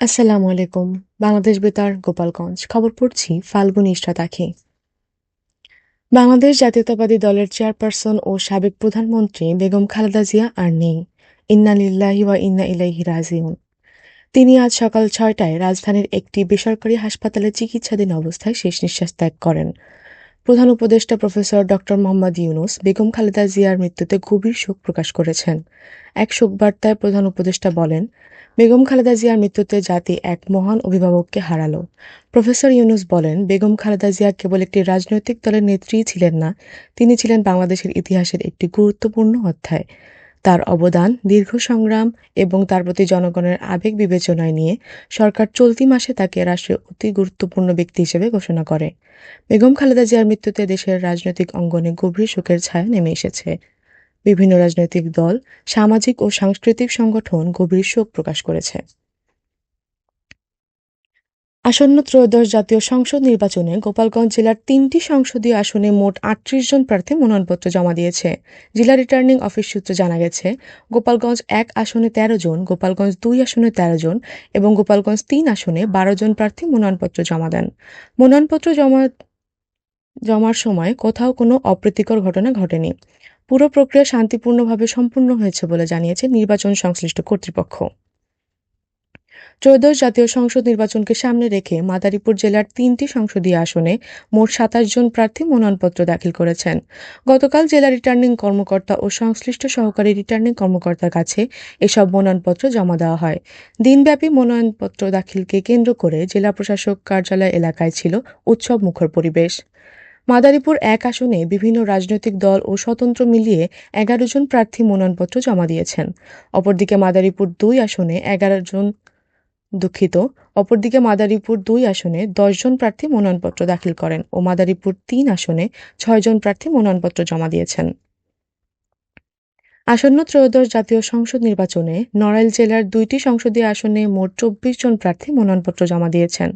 আসসালামু আলাইকুম, বাংলাদেশ বেতার, গোপালগঞ্জ। খবর পড়ছি ফাল্গুনী ইশরাত আখি। বাংলাদেশ জাতীয়তাবাদী দলের চেয়ারপারসন ও সাবেক প্রধানমন্ত্রী বেগম খালেদা জিয়া আর নেই। ইন্না লিল্লাহি ওয়া ইন্না ইলাইহি রাজিউন। তিনি আজ সকাল ছয়টায় রাজধানীর একটি বেসরকারি হাসপাতালে চিকিৎসাধীন অবস্থায় শেষ নিঃশ্বাস ত্যাগ করেন। প্রধান উপদেষ্টা প্রফেসর ডক্টর মোহাম্মদ ইউনুস বেগম খালেদা জিয়ার মৃত্যুতে গভীর শোক প্রকাশ করেছেন। এক শোকবার্তায় প্রধান উপদেষ্টা বলেন, বেগম খালেদা জিয়ার মৃত্যুতে জাতি এক মহান অভিভাবককে হারালো। প্রফেসর ইউনুস বলেন, বেগম খালেদা জিয়া কেবল একটি রাজনৈতিক দলের নেত্রী ছিলেন না, তিনি ছিলেন বাংলাদেশের ইতিহাসের একটি গুরুত্বপূর্ণ অধ্যায়। তার অবদান, দীর্ঘ সংগ্রাম এবং তার প্রতি জনগণের আবেগ বিবেচনায় নিয়ে সরকার চলতি মাসে তাকে রাষ্ট্রের অতি গুরুত্বপূর্ণ ব্যক্তি হিসেবে ঘোষণা করে। বেগম খালেদা জিয়ার মৃত্যুতে দেশের রাজনৈতিক অঙ্গনে গভীর শোকের ছায়া নেমে এসেছে। বিভিন্ন রাজনৈতিক দল, সামাজিক ও সাংস্কৃতিক সংগঠন গভীর শোক প্রকাশ করেছে। আসন্ন ত্রয়োদশ জাতীয় সংসদ নির্বাচনে গোপালগঞ্জ জেলার তিনটি সংসদীয় আসনে মোট আটত্রিশ জন প্রার্থী মনোনয়নপত্র জমা দিয়েছে। জেলা রিটার্নিং অফিস সূত্রে জানা গেছে, গোপালগঞ্জ এক আসনে তেরো জন, গোপালগঞ্জ দুই আসনে তেরো জন এবং গোপালগঞ্জ তিন আসনে বারো জন প্রার্থী মনোনয়নপত্র জমা দেন। মনোনয়নপত্র জমা জমার সময় কোথাও কোনো অপ্রীতিকর ঘটনা ঘটেনি। পুরো প্রক্রিয়া শান্তিপূর্ণভাবে সম্পূর্ণ হয়েছে বলে জানিয়েছে নির্বাচন সংশ্লিষ্ট কর্তৃপক্ষ। ত্রয়োদশ জাতীয় সংসদ নির্বাচনকে সামনে রেখে মাদারীপুর জেলার তিনটি সংসদীয় আসনে মোট সাতাশ জন প্রার্থী মনোনয়নপত্র দাখিল করেছেন। গতকাল জেলা রিটার্নিং কর্মকর্তা ও সংশ্লিষ্ট সহকারী রিটার্নিং কর্মকর্তার কাছে এসব মনোনয়নপত্র জমা দেওয়া হয়। দিনব্যাপী মনোনয়নপত্র দাখিলকে কেন্দ্র করে জেলা প্রশাসক কার্যালয় এলাকায় ছিল উৎসব মুখর পরিবেশ। মাদারীপুর এক আসনে বিভিন্ন রাজনৈতিক দল ও স্বতন্ত্র মিলিয়ে এগারো জন প্রার্থী মনোনয়নপত্র জমা দিয়েছেন। অপরদিকে মাদারীপুর দুই আসনে এগারো জন দুঃখিত। অপরদিকে মাদারীপুর দুই আসনে দশ জন প্রার্থী মনোনয়নপত্র দাখিল করেন ও মাদারীপুর তিন আসনে ছয় জন প্রার্থী মনোনয়নপত্র জমা দিয়েছেন। আসন্ন ত্রয়োদশ জাতীয় সংসদ নির্বাচনে নড়াইল জেলার দুইটি সংসদীয় আসনে মোট চব্বিশ জন প্রার্থী মনোনয়নপত্র জমা দিয়েছেন।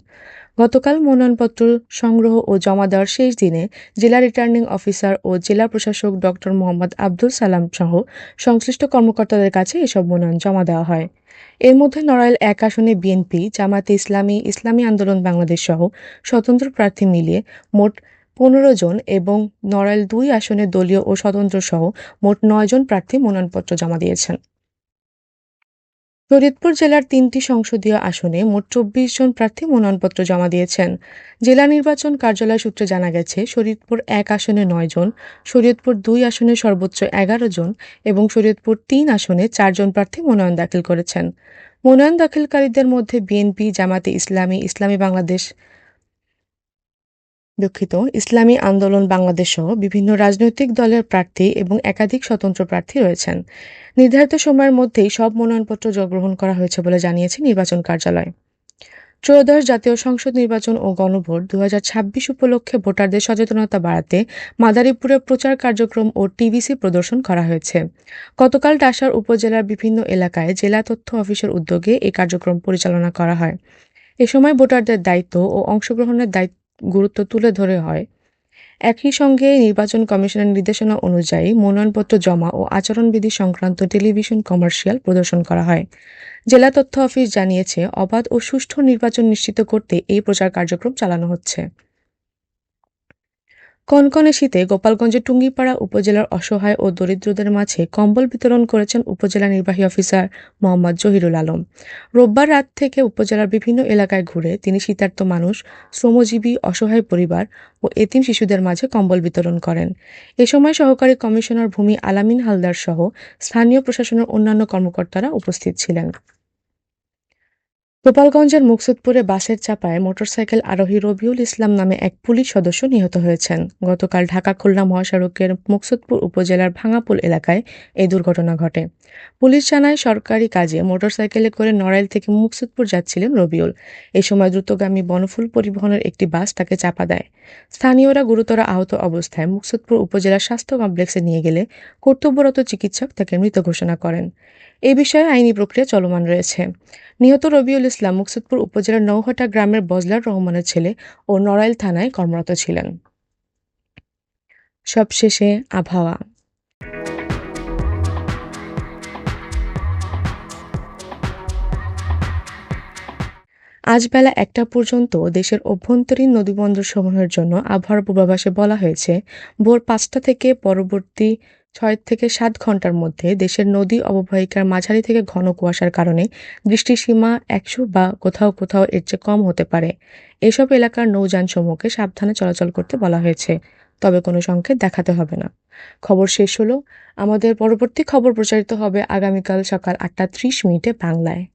গতকাল মনোনয়নপত্র সংগ্রহ ও জমা দেওয়ার শেষ দিনে জেলা রিটার্নিং অফিসার ও জেলা প্রশাসক ডক্টর মোহাম্মদ আব্দুল সালাম সহ সংশ্লিষ্ট কর্মকর্তাদের কাছে এসব মনোনয়ন জমা দেওয়া হয়। এর মধ্যে নড়াইল এক আসনে বিএনপি জামাতে ইসলামী ইসলামী আন্দোলন বাংলাদেশ সহ স্বতন্ত্র প্রার্থী মিলিয়ে মোট পনেরো জন এবং নড়াইল দুই আসনে দলীয় ও স্বতন্ত্র সহ মোট নয় জন প্রার্থী মনোনয়নপত্র জমা দিয়েছেন। ফরিদপুর জেলার তিনটি সংসদীয় আসনে মোট চব্বিশ জন প্রার্থী মনোনয়নপত্র জমা দিয়েছেন। জেলা নির্বাচন কার্যালয় সূত্রে জানা গেছে শরীয়তপুর এক আসনে নয় জন শরীয়তপুর দুই আসনে সর্বোচ্চ এগারো জন এবং শরীয়তপুর তিন আসনে চারজন প্রার্থী মনোনয়ন দাখিল করেছেন। মনোনয়ন দাখিলকারীদের মধ্যে বিএনপি, জামাতে ইসলামী ইসলামী বাংলাদেশ দুঃখিত, ইসলামী আন্দোলন বাংলাদেশ সহ বিভিন্ন রাজনৈতিক দলের প্রার্থী এবং একাধিক স্বতন্ত্র প্রার্থী রয়েছেন। নির্ধারিত সময়ের মধ্যেই সব মনোনয়নপত্র গ্রহণ করা হয়েছে বলে জানিয়েছে নির্বাচন কার্যালয়। ত্রয়োদশ জাতীয় সংসদ নির্বাচন ও গণভোট দু হাজার ছাব্বিশ উপলক্ষে ভোটারদের সচেতনতা বাড়াতে মাদারীপুরে প্রচার কার্যক্রম ও টিভিসি প্রদর্শন করা হয়েছে। গতকাল ডাসার উপজেলার বিভিন্ন এলাকায় জেলা তথ্য অফিসের উদ্যোগে এই কার্যক্রম পরিচালনা করা হয়। এ সময় ভোটারদের দায়িত্ব ও অংশগ্রহণের দায়িত্ব গুরুত্ব তুলে ধরে হয়। একই সঙ্গে নির্বাচন কমিশনের নির্দেশনা অনুযায়ী মনোনয়নপত্র জমা ও আচরণবিধি সংক্রান্ত টেলিভিশন কমার্শিয়াল প্রদর্শন করা হয়। জেলা তথ্য অফিস জানিয়েছে, অবাধ ও সুষ্ঠু নির্বাচন নিশ্চিত করতে এই প্রচার কার্যক্রম চালানো হচ্ছে। কনকনে শীতে গোপালগঞ্জের টুঙ্গিপাড়া উপজেলার অসহায় ও দরিদ্রদের মাঝে কম্বল বিতরণ করেছেন উপজেলা নির্বাহী অফিসার মোহাম্মদ জহিরুল আলম। রোববার রাত থেকে উপজেলার বিভিন্ন এলাকায় ঘুরে তিনি শীতার্ত মানুষ, শ্রমজীবী, অসহায় পরিবার ও এতিম শিশুদের মাঝে কম্বল বিতরণ করেন। এ সময় সহকারী কমিশনার ভূমি আলামিন হালদার সহ স্থানীয় প্রশাসনের অন্যান্য কর্মকর্তারা উপস্থিত ছিলেন। গোপালগঞ্জের মুকসুদপুরে বাসের চাপায় মোটরসাইকেল আরোহী রবিউল ইসলাম নামে এক পুলিশ সদস্য নিহত হয়েছেন। গতকাল ঢাকা খুলনা মহাসড়কের মুকসুদপুর উপজেলার ভাঙাপুল এলাকায় এই দুর্ঘটনা ঘটে। পুলিশ জানায়, সরকারি কাজে মোটরসাইকেলে করে নড়াইল থেকে মুকসুদপুর যাচ্ছিলেন রবিউল। এই সময় দ্রুতগামী বনফুল পরিবহনের একটি বাস তাকে চাপা দেয়। স্থানীয়রা গুরুতর আহত অবস্থায় মুকসুদপুর উপজেলা স্বাস্থ্য কমপ্লেক্সে নিয়ে গেলে কর্তব্যরত চিকিৎসক তাকে মৃত ঘোষণা করেন। এ বিষয়ে আইনি প্রক্রিয়া চলমান রয়েছে। নিহত রবিউল ইসলাম মুকসুদপুর উপজেলার নৌহাটা গ্রামের বজলার রহমানের ছেলে ও নড়াইল থানায় কর্মরত ছিলেন। সবশেষে আবহাওয়া। আজ বেলা একটা পর্যন্ত দেশের অভ্যন্তরীণ নদীবন্দরসমূহের জন্য আবহাওয়ার পূর্বাভাসে বলা হয়েছে, ভোর পাঁচটা থেকে পরবর্তী ছয় থেকে সাত ঘণ্টার মধ্যে দেশের নদী অববাহিকার মাঝারি থেকে ঘন কুয়াশার কারণে দৃষ্টিসীমা একশো বা কোথাও কোথাও এর চেয়ে কম হতে পারে। এসব এলাকার নৌযানসমূহকে সাবধানে চলাচল করতে বলা হয়েছে, তবে কোনো সংকেত দেখাতে হবে না। খবর শেষ হলো। আমাদের পরবর্তী খবর প্রচারিত হবে আগামীকাল সকাল আটটা ত্রিশ মিনিটে বাংলায়।